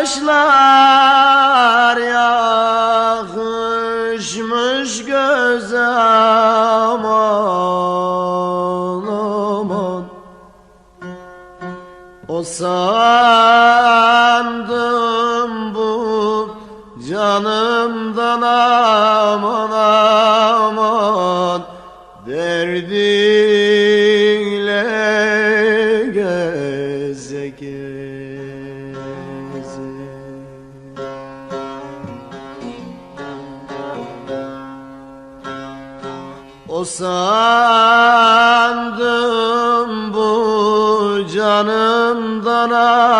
Kaşlar yakışmış göze aman aman. O sandım canımdan aman aman Derdinle geze geze O sandım bu canımdan aman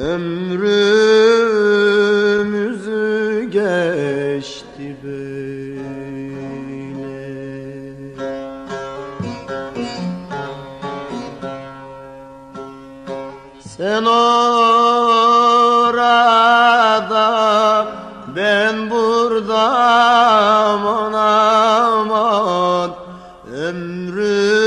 Ömrümüzü geçti böyle. Sen orada ben burada aman aman. Ömrümüz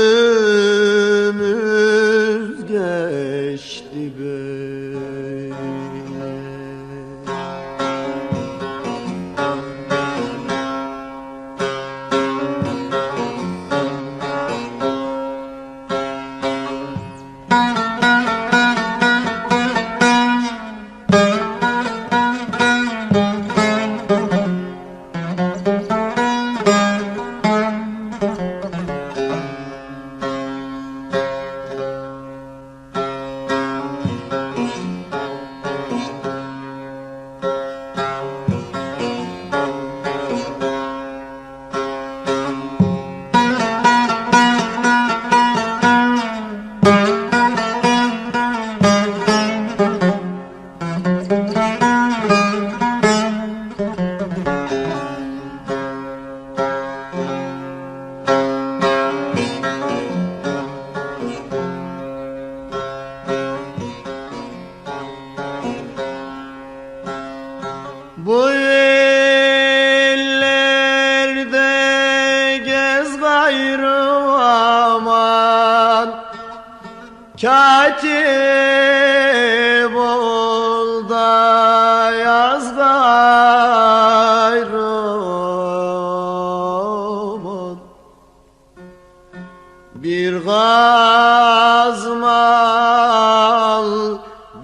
Bu ellerde gez gayrı aman. Katip ol da yaz gayrı aman. Bir gazmal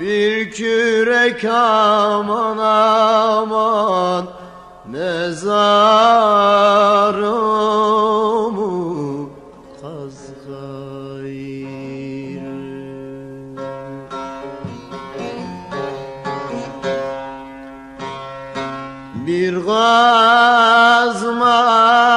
bir kürek aman yazmaz.